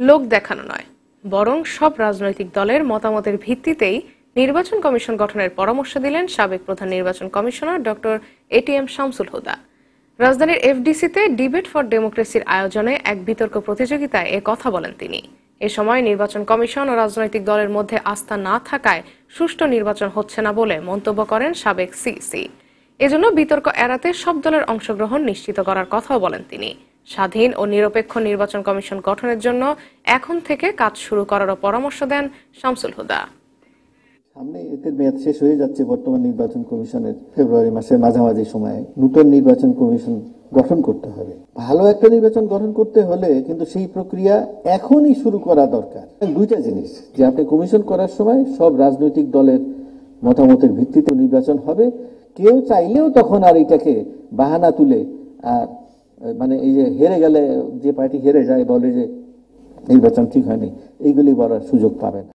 লোক দেখানো নয়, বরং সব রাজনৈতিক দলের মতামতের ভিত্তিতেই নির্বাচন কমিশন গঠনের পরামর্শ দিলেন সাবেক প্রধান নির্বাচন commissioner doctor ATM Shamsul Huda. রাজধানীর এফডিসিতে ডিবেট ফর ডেমোক্রেসির আয়োজনে এক বিতর্ক প্রতিযোগিতায় এ কথা বলেন তিনি। এ সময় নির্বাচন কমিশন ও রাজনৈতিক দলের মধ্যে আস্থা না থাকায় সুষ্ঠু নির্বাচন হচ্ছে না বলে মন্তব্য করেন সাবেক সিসি এজন্য বিতর্ক এড়াতে সব দলের অংশগ্রহণ নিশ্চিত করার কথাও বলেন তিনি। স্বাধীন ও নিরপেক্ষ নির্বাচন কমিশন গঠনের জন্য এখন থেকে কাজ শুরু করারও পরামর্শ দেন শামসুল হুদা। সামনে এদের মেয়াদ শেষ হয়ে যাচ্ছে বর্তমান নির্বাচন কমিশনের ফেব্রুয়ারি মাসের মাঝামাঝি সময়ে। নতুন নির্বাচন কমিশন গঠন করতে হবে। ভালো একটা নির্বাচন গঠন করতে হলে কিন্তু সেই প্রক্রিয়া এখনই শুরু করা দরকার। দুইটা জিনিস, যে আপনি কমিশন করার সময় সব রাজনৈতিক দলের মতামতের ভিত্তিতে নির্বাচন হবে। কেউ চাইলেও তখন আর এটাকে বাহানা তুলে আর মানে এই যে হেরে গেলে যে পার্টি হেরে যায়, বলে যে নির্বাচন ঠিক হয়নি, এইগুলি বলার সুযোগ পাবে না।